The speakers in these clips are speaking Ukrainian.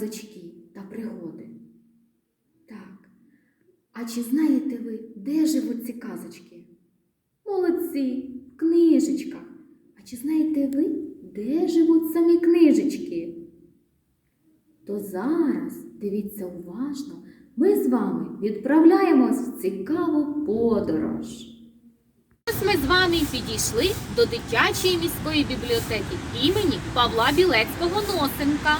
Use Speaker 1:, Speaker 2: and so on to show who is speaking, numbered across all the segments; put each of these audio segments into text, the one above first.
Speaker 1: казочки та пригоди. Так. А чи знаєте ви, де живуть ці казочки? Молодці, в книжечках. А чи знаєте ви, де живуть самі книжечки? То зараз, дивіться уважно, ми з вами відправляємось в цікаву подорож.
Speaker 2: Ось ми з вами підійшли до дитячої міської бібліотеки імені Павла Білецького Носенка.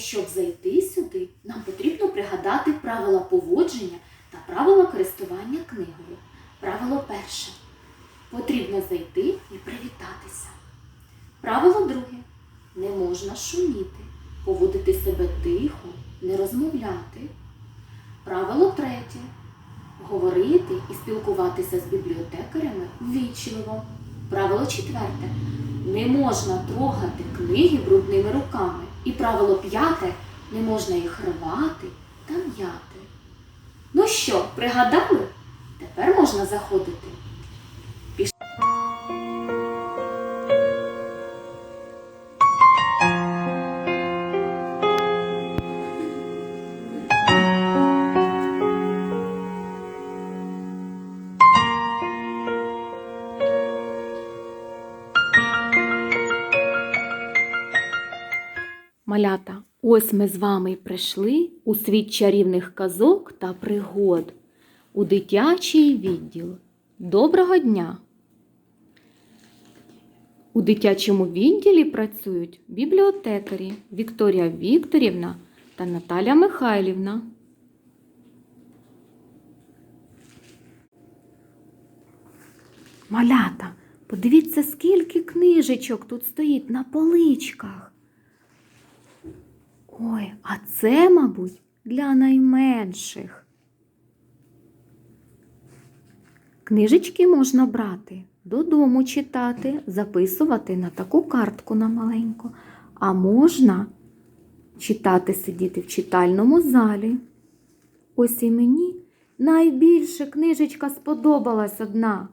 Speaker 1: Щоб зайти сюди, нам потрібно пригадати правила поводження та правила користування книгою. Правило перше. Потрібно зайти і привітатися. Правило друге. Не можна шуміти, поводити себе тихо, не розмовляти. Правило третє. Говорити і спілкуватися з бібліотекарями ввічливо. Правило четверте. Не можна трогати книги брудними руками. Правило п'яте не можна їх рвати та м'яти. Ну що, пригадали? Тепер можна заходити. Малята, ось ми з вами прийшли у світ чарівних казок та пригод, у дитячий відділ. Доброго дня! У дитячому відділі працюють бібліотекарі Вікторія Вікторівна та Наталя Михайлівна. Малята, подивіться, скільки книжечок тут стоїть на поличках. Ой, а це, мабуть, для найменших. Книжечки можна брати, додому читати, записувати на таку картку на маленьку. А можна читати, сидіти в читальному залі. Ось і мені найбільше книжечка сподобалась одна.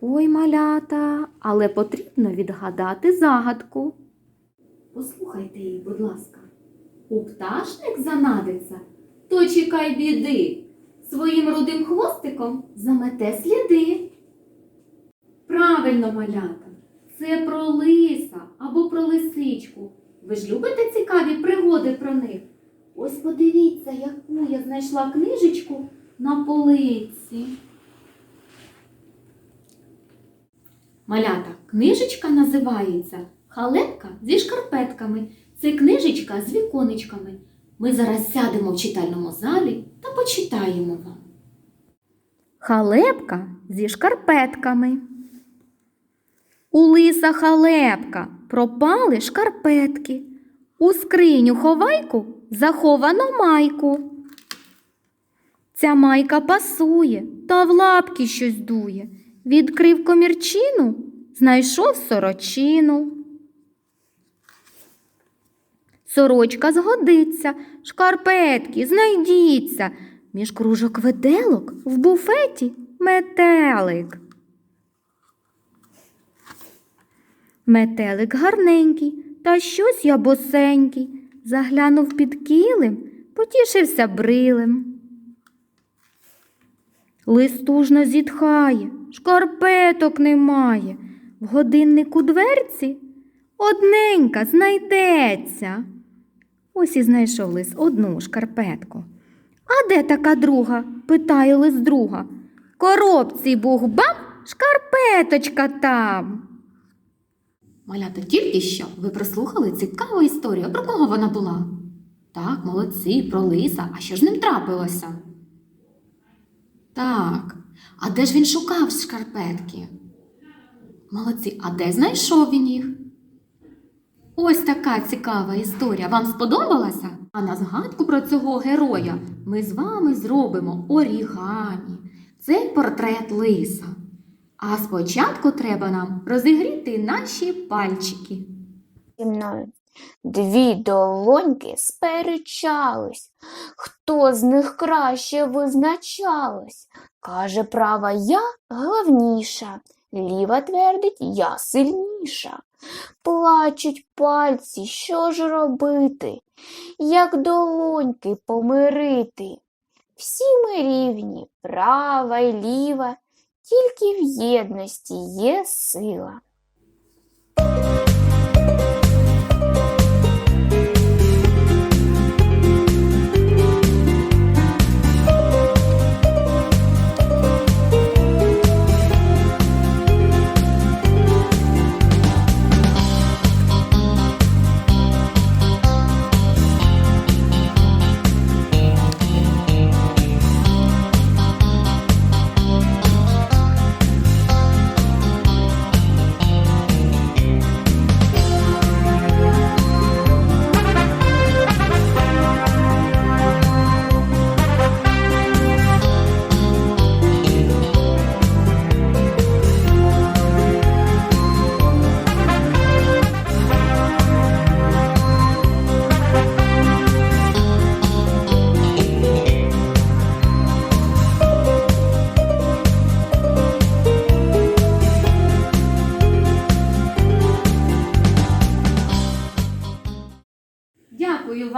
Speaker 1: Ой, малята, але потрібно відгадати загадку. Послухайте її, будь ласка. У пташник занадиться, то чекай біди, своїм рудим хвостиком замете сліди. Правильно, малята, це про лиса або про лисичку. Ви ж любите цікаві пригоди про них? Ось подивіться, яку я знайшла книжечку на полиці. Малята, книжечка називається Халепка зі шкарпетками. Це книжечка з віконечками. Ми зараз сядемо в читальному залі та почитаємо вам. Халепка зі шкарпетками. У лиса халепка пропали шкарпетки. У скриню ховайку заховано майку. Ця майка пасує та в лапки щось дує. Відкрив комірчину, знайшов сорочину. Сорочка згодиться, шкарпетки знайдіться. Між кружок виделок в буфеті метелик. Метелик гарненький, та щось я босенький. Заглянув під килим, потішився брилем. Листужно зітхає, шкарпеток немає. В годиннику дверці одненька знайдеться. Ось і знайшов лис одну шкарпетку. А де така друга? питає лис друга. Коробці бух-бам, шкарпеточка там. Малята, тільки що ви прослухали цікаву історію. Про кого вона була? Так, молодці, про лиса. А що ж ним трапилося? Так. А де ж він шукав шкарпетки? Молодці, а де знайшов він їх? Ось така цікава історія. Вам сподобалася? А на згадку про цього героя ми з вами зробимо орігамі. Цей портрет лиса. А спочатку треба нам розігріти наші пальчики.
Speaker 3: мною. Дві долоньки сперечались, хто з них краще визначалось. Каже, права я главніша, ліва твердить я сильніша. Плачуть пальці, що ж робити, як долоньки помирити. Всі ми рівні, права й ліва, тільки в єдності є сила.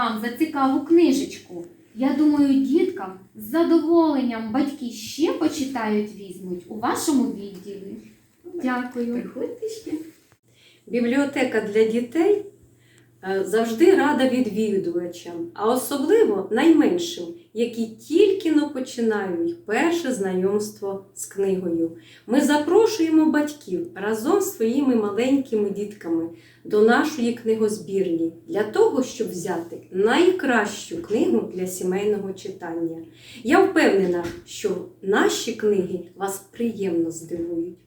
Speaker 1: Вам за цікаву книжечку. Я думаю, діткам з задоволенням батьки ще почитають, візьмуть у вашому відділі. Дякую.
Speaker 4: Приходьте ще. Бібліотека для дітей завжди рада відвідувачам, а особливо найменшим, які тільки но починають перше знайомство з книгою. Ми запрошуємо батьків разом з своїми маленькими дітками до нашої книгозбірні для того, щоб взяти найкращу книгу для сімейного читання. Я впевнена, що наші книги вас приємно здивують.